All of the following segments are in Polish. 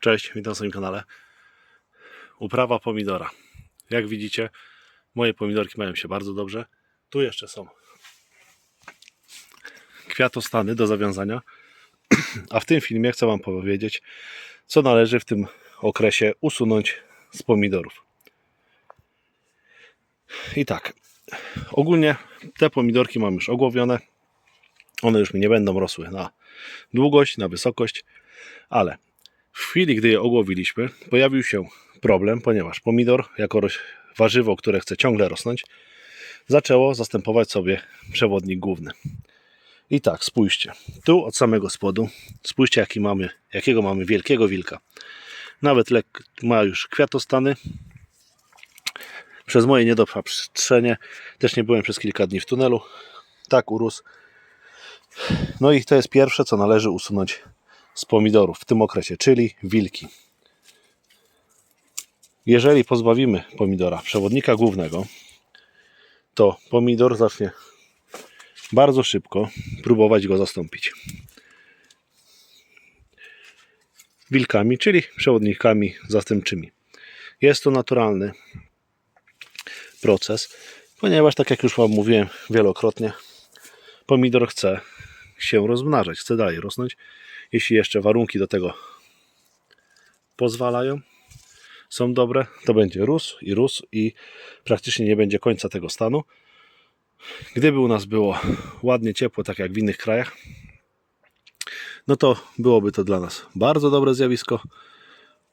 Cześć, witam w swoim kanale. Uprawa pomidora. Jak widzicie, moje pomidorki mają się bardzo dobrze. Tu jeszcze są kwiatostany do zawiązania. A w tym filmie chcę Wam powiedzieć, co należy w tym okresie usunąć z pomidorów. I tak, ogólnie te pomidorki mam już ogłowione. One już mi nie będą rosły na długość, na wysokość, ale w chwili, gdy je ogłowiliśmy, pojawił się problem, ponieważ pomidor, jako warzywo, które chce ciągle rosnąć, zaczęło zastępować sobie przewodnik główny. I tak, spójrzcie, tu od samego spodu, spójrzcie jaki mamy, jakiego mamy wielkiego wilka. Nawet lek ma już kwiatostany. Przez moje niedopatrzenie też nie byłem przez kilka dni w tunelu. Tak urósł. No i to jest pierwsze, co należy usunąć z pomidorów w tym okresie, czyli wilki. Jeżeli pozbawimy pomidora przewodnika głównego, to pomidor zacznie bardzo szybko próbować go zastąpić. Wilkami, czyli przewodnikami zastępczymi. Jest to naturalny proces, ponieważ, tak jak już Wam mówiłem wielokrotnie, pomidor chce się rozmnażać, chce dalej rosnąć. Jeśli jeszcze warunki do tego pozwalają, są dobre, to będzie rósł i rósł i praktycznie nie będzie końca tego stanu. Gdyby u nas było ładnie ciepło, tak jak w innych krajach, no to byłoby to dla nas bardzo dobre zjawisko.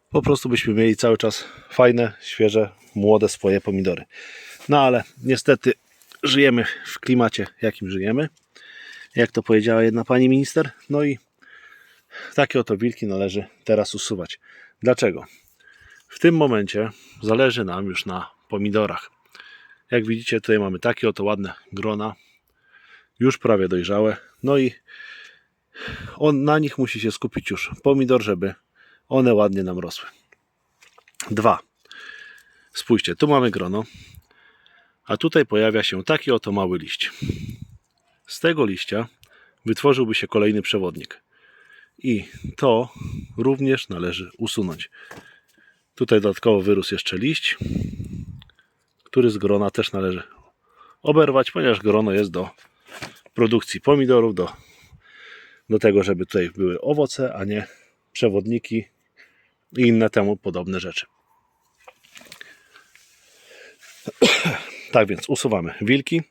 Po prostu byśmy mieli cały czas fajne, świeże, młode swoje pomidory. No ale niestety żyjemy w klimacie, jakim żyjemy. Jak to powiedziała jedna pani minister. No i takie oto wilki należy teraz usuwać. Dlaczego? W tym momencie zależy nam już na pomidorach. Jak widzicie, tutaj mamy takie oto ładne grona, już prawie dojrzałe. No i on, na nich musi się skupić już pomidor, żeby one ładnie nam rosły. Dwa. Spójrzcie, tu mamy grono, a tutaj pojawia się taki oto mały liść. Z tego liścia wytworzyłby się kolejny przewodnik. I to również należy usunąć. Tutaj dodatkowo wyrósł jeszcze liść, który z grona też należy oberwać, ponieważ grono jest do produkcji pomidorów, do, do tego, żeby tutaj były owoce, a nie przewodniki i inne temu podobne rzeczy. Tak więc usuwamy wilki,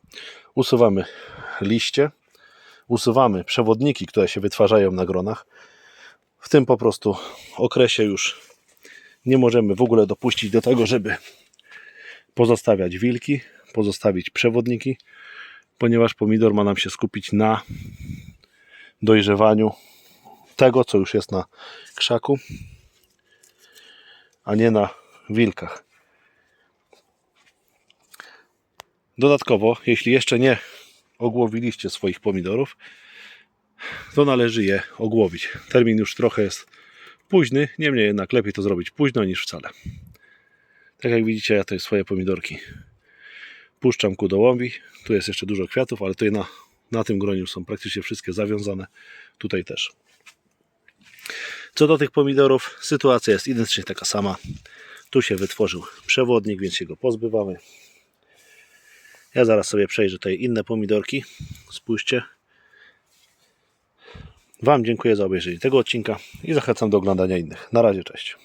usuwamy liście, usuwamy przewodniki, które się wytwarzają na gronach. W tym po prostu okresie już nie możemy w ogóle dopuścić do tego, żeby pozostawiać wilki, pozostawić przewodniki, ponieważ pomidor ma nam się skupić na dojrzewaniu tego, co już jest na krzaku, a nie na wilkach. Dodatkowo, jeśli jeszcze nie ogłowiliście swoich pomidorów, to należy je ogłowić. Termin już trochę jest późny, niemniej jednak lepiej to zrobić późno niż wcale. Tak jak widzicie, ja tutaj swoje pomidorki puszczam ku dołowi. Tu jest jeszcze dużo kwiatów, ale tutaj na, na tym gronie już są praktycznie wszystkie zawiązane. Tutaj też. Co do tych pomidorów, sytuacja jest identycznie taka sama. Tu się wytworzył przewodnik, więc się go pozbywamy. Ja zaraz sobie przejrzę tutaj inne pomidorki. Spójrzcie. Wam dziękuję za obejrzenie tego odcinka i zachęcam do oglądania innych. Na razie, cześć.